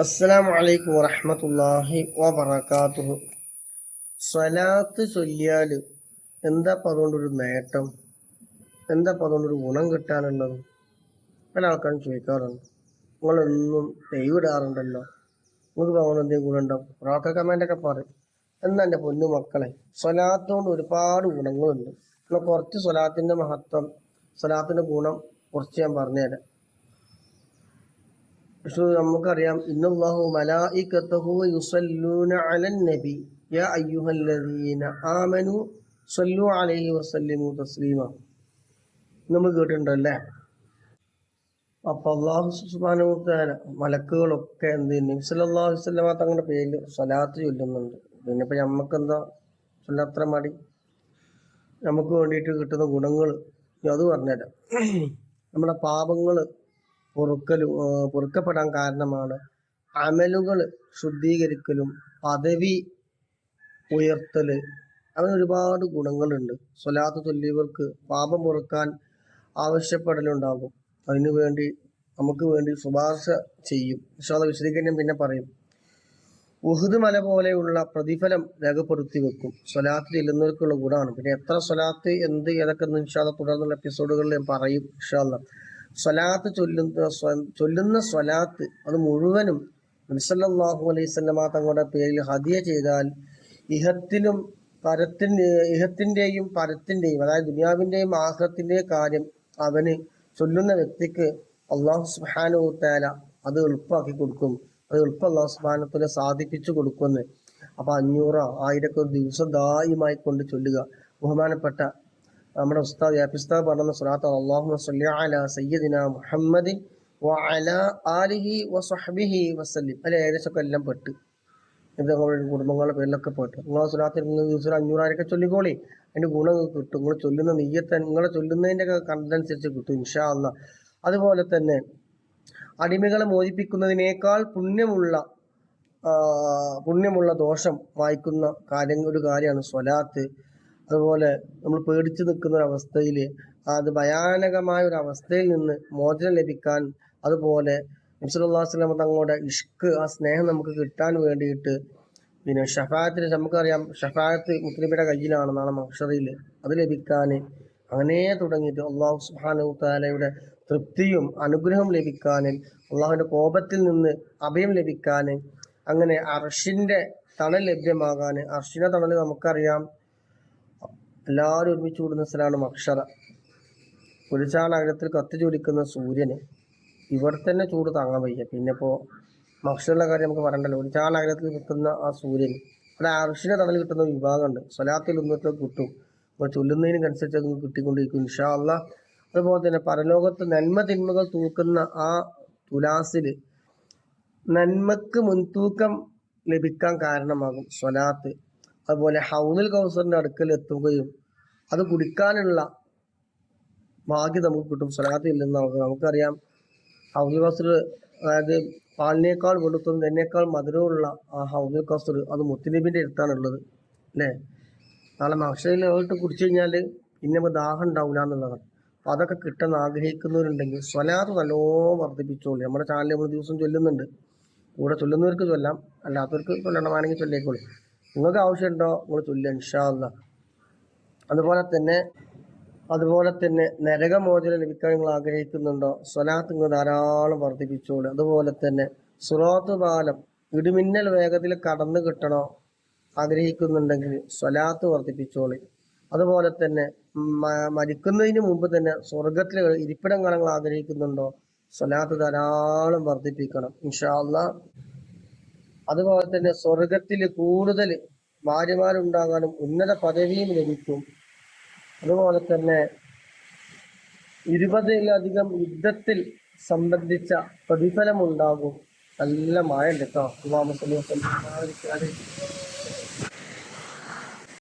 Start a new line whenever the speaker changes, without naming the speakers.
അസ്സലാമു അലൈക്കും വറഹമത്തല്ലാഹി വബറകാതുഹു. സ്വലാത്ത് ചൊല്ലിയാൽ എന്താ അതുകൊണ്ടൊരു നേട്ടം? എന്താ അതുകൊണ്ടൊരു ഗുണം കിട്ടാനുള്ളത്? പല ആൾക്കാരും ചോദിക്കാറുണ്ട്. നിങ്ങളൊന്നും ദൈവിടാറുണ്ടല്ലോ നിങ്ങൾക്ക് അതുകൊണ്ട് എന്തെങ്കിലും ഗുണമുണ്ടാവും റോക്ക കമാൻഡൊക്കെ പറയും. എന്നാ എന്റെ പൊന്നു മക്കളെ സ്വലാത്ത് കൊണ്ട് ഒരുപാട് ഗുണങ്ങളുണ്ട്. എന്നാൽ കുറച്ച് സ്വലാത്തിന്റെ മഹത്വം സ്വലാത്തിന്റെ ഗുണം കുറച്ച് ഞാൻ പറഞ്ഞുതരാം. നമുക്കറിയാം. ഇന്നല്ലാഹു യുസല്ലൂന യാ അയ്യുഹല്ലദീന സല്ലു അലൈഹി വസല്ലിമു നമ്മൾ കേട്ടിട്ടുണ്ടല്ലേ? അപ്പൊ അള്ളാഹു മലക്കുകളൊക്കെ എന്ത് നബി സല്ലല്ലാഹു അലൈഹി തങ്ങളുടെ പേരിൽ സ്വലാത്ത് ചൊല്ലുന്നുണ്ട്. പിന്നെ ഇപ്പൊ നമുക്ക് എന്താ ചൊല്ലത്ര മടി? നമുക്ക് വേണ്ടിയിട്ട് കിട്ടുന്ന ഗുണങ്ങൾ അത് പറഞ്ഞുതരാം. നമ്മുടെ പാപങ്ങൾ പൊറുക്കലും പൊറുക്കപ്പെടാൻ കാരണമാണ്. അമലുകൾ ശുദ്ധീകരിക്കലും പദവി ഉയർത്തൽ അങ്ങനെ ഒരുപാട് ഗുണങ്ങളുണ്ട്. സ്വലാത്ത് ചൊല്ലിയവർക്ക് പാപം പൊറുക്കാൻ ആവശ്യപ്പെടലുണ്ടാകും. അതിനു വേണ്ടി നമുക്ക് വേണ്ടി ശുപാർശ ചെയ്യും. വിശ്വാസ വിശദീകരണം പിന്നെ പറയും. ഉഹുദ് മല പോലെയുള്ള പ്രതിഫലം രേഖപ്പെടുത്തി വെക്കും. സ്വലാത്ത് ചെല്ലുന്നവർക്കുള്ള ഗുണമാണ്. പിന്നെ എത്ര സ്വലാത്ത് എന്ത് ഏതൊക്കെ നിഷാദ തുടർന്നുള്ള എപ്പിസോഡുകളിൽ ഞാൻ പറയും ഇൻഷാല്ല സ്വലാത്ത് ചൊല്ലുന്ന ചൊല്ലുന്ന സ്വലാത്ത് അത് മുഴുവനും നബിസല്ലാഹു അലൈഹി സ്വലമ തങ്ങളുടെ പേരിൽ ഹദിയ ചെയ്താൽ ഇഹത്തിലും പരത്തിന് ഇഹത്തിന്റെയും പരത്തിന്റെയും അതായത് ദുനിയാവിന്റെയും ആഹ്ലത്തിന്റെയും കാര്യം അവന് ചൊല്ലുന്ന വ്യക്തിക്ക് അള്ളാഹു സുബ്ഹാനഹു തആല അത് എളുപ്പമാക്കി കൊടുക്കും. അത് എളുപ്പം അള്ളാഹു സുബ്ഹാനഹു സാധിപ്പിച്ചു കൊടുക്കുമെന്ന്. അപ്പൊ അഞ്ഞൂറോ ആയിരക്കോ ദിവസം ദായിമായി കൊണ്ട് ചൊല്ലുക. ബഹുമാനപ്പെട്ട നമ്മുടെ ഉസ്താദ് യാപ്പിസ്താദ് പറഞ്ഞ സുറാത്ത് അള്ളാഹു സല്ലി അല സയ്യദിന മുഹമ്മദ് വഅല ആലിഹി വസഹ്ബിഹി വസല്ലിം. അല്ലെ? ഏകദേശമൊക്കെ എല്ലാം പെട്ട്. ഇത് നിങ്ങളുടെ കുടുംബങ്ങളുടെ പേരിലൊക്കെ പെട്ട്. നിങ്ങളെ നിങ്ങൾ ദിവസം അഞ്ഞൂറായിരൊക്കെ ചൊല്ലിക്കോളി. അതിന്റെ ഗുണം കിട്ടും. നിങ്ങൾ ചൊല്ലുന്ന നെയ്യത്തെ നിങ്ങളെ ചൊല്ലുന്നതിന്റെ ഒക്കെ കണ്ടനുസരിച്ച് കിട്ടും ഇൻഷാ അതുപോലെ തന്നെ അടിമകളെ മോചിപ്പിക്കുന്നതിനേക്കാൾ പുണ്യമുള്ള പുണ്യമുള്ള ദോഷം വായിക്കുന്ന കാര്യങ്ങൾ ഒരു കാര്യമാണ് സ്വലാത്ത്. അതുപോലെ നമ്മൾ പേടിച്ചു നിൽക്കുന്ന ഒരു അവസ്ഥയിൽ അത് ഭയാനകമായ ഒരു അവസ്ഥയിൽ നിന്ന് മോചനം ലഭിക്കാൻ അതുപോലെ നബ്സുല്ലാസ്ലാം തങ്ങളുടെ ഇഷ്ക് ആ സ്നേഹം നമുക്ക് കിട്ടാൻ വേണ്ടിയിട്ട് പിന്നെ ഷഫായത്തിന് നമുക്കറിയാം ഷഫായത്ത് മുസ്ലിമിയുടെ കയ്യിലാണ് നാളെ മക്ഷറിയിൽ അത് ലഭിക്കാൻ. അങ്ങനെ തുടങ്ങിയിട്ട് അള്ളാഹു സുബാനു താലയുടെ തൃപ്തിയും അനുഗ്രഹം ലഭിക്കാൻ അള്ളാഹുവിന്റെ കോപത്തിൽ നിന്ന് അഭയം ലഭിക്കാൻ അങ്ങനെ അർഷിന്റെ തണൽ ലഭ്യമാകാൻ അർഷിന്റെ തണൽ നമുക്കറിയാം. എല്ലാവരും ഒരുമിച്ച് കൂടുന്ന സ്ഥലമാണ് മക്ഷറ. കുരിശാണകരത്തിൽ കത്തി ജ്വലിക്കുന്ന സൂര്യന്. ഇവിടെ തന്നെ ചൂട് താങ്ങാൻ വയ്യ. പിന്നെ ഇപ്പോൾ മക്ഷറിലെ കാര്യം നമുക്ക് പറയണ്ടല്ലോ. ഒരു കിട്ടുന്ന ആ സൂര്യൻ അവിടെ അർഷിനെ തണൽ കിട്ടുന്ന വിഭാഗമുണ്ട്. സ്വലാത്തിൽ ഒന്നൊക്കെ കിട്ടും. അപ്പോൾ ചൊല്ലുന്നതിനനുസരിച്ച് അത് കിട്ടിക്കൊണ്ടിരിക്കും. ഇൻഷാ അതുപോലെ തന്നെ പരലോകത്ത് നന്മ തിന്മകൾ തൂക്കുന്ന ആ തുലാസിൽ നന്മക്ക് മുൻതൂക്കം ലഭിക്കാൻ കാരണമാകും സ്വലാത്ത്. അതുപോലെ ഹൗനിൽ കൗസറിന്റെ അടുക്കൽ എത്തുകയും അത് കുടിക്കാനുള്ള ഭാഗ്യം നമുക്ക് കിട്ടും. സ്വലാത്ത് നിന്ന് നമുക്ക് നമുക്കറിയാം. ഹൗലുൽ കൗസർ അതായത് പാലിനേക്കാൾ വെളുത്തും എന്നേക്കാൾ മധുരമുള്ള ആ ഹൗലുൽ കൗസർ അത് മുത്തുനബിന്റെ അടുത്താണുള്ളത്. അല്ലേ? നാളെ മക്ഷയിൽ പോയിട്ട് കുടിച്ചു കഴിഞ്ഞാൽ പിന്നെ ദാഹം ഉണ്ടാവില്ല എന്നുള്ളതാണ്. അപ്പോൾ അതൊക്കെ കിട്ടാൻ ആഗ്രഹിക്കുന്നവരുണ്ടെങ്കിൽ സ്വലാത്ത് നല്ലോണം വർദ്ധിപ്പിച്ചോളൂ. നമ്മുടെ ചാനൽ നമ്മൾ ദിവസം ചൊല്ലുന്നുണ്ട്. കൂടെ ചൊല്ലുന്നവർക്ക് ചൊല്ലാം. അല്ലാത്തവർക്ക് ചൊല്ലണമാണെങ്കിൽ ചൊല്ലിക്കോളൂ. നിങ്ങൾക്ക് ആവശ്യമുണ്ടോ? നിങ്ങൾ ചൊല്ലുക ഇൻഷാ അല്ലാ അതുപോലെ തന്നെ അതുപോലെ തന്നെ നരകമോചനം ലഭിക്കാൻ നിങ്ങൾ ആഗ്രഹിക്കുന്നുണ്ടോ? സ്വലാത്ത് നിങ്ങൾ ധാരാളം വർദ്ധിപ്പിച്ചോളൂ. അതുപോലെ തന്നെ സ്വലാത്ത് പാലം ഇടിമിന്നൽ വേഗത്തിൽ കടന്നു കിട്ടണോ ആഗ്രഹിക്കുന്നുണ്ടെങ്കിൽ സ്വലാത്ത് വർദ്ധിപ്പിച്ചോളി. അതുപോലെ തന്നെ മരിക്കുന്നതിന് മുമ്പ് തന്നെ സ്വർഗത്തിൽ ഇരിപ്പിടം കാണാൻ ആഗ്രഹിക്കുന്നുണ്ടോ? സ്വലാത്ത് ധാരാളം വർദ്ധിപ്പിക്കണം. ഇൻഷാല്ല അതുപോലെ തന്നെ സ്വർഗത്തിൽ കൂടുതൽ ഭാര്യമാരുണ്ടാകാനും ഉന്നത പദവിയും ലഭിക്കും. അതുപോലെ തന്നെ ഇരുപതിലധികം യുദ്ധത്തിൽ സംബന്ധിച്ച പ്രതിഫലം ഉണ്ടാകും നല്ല മഴ ഉണ്ട് കേട്ടോ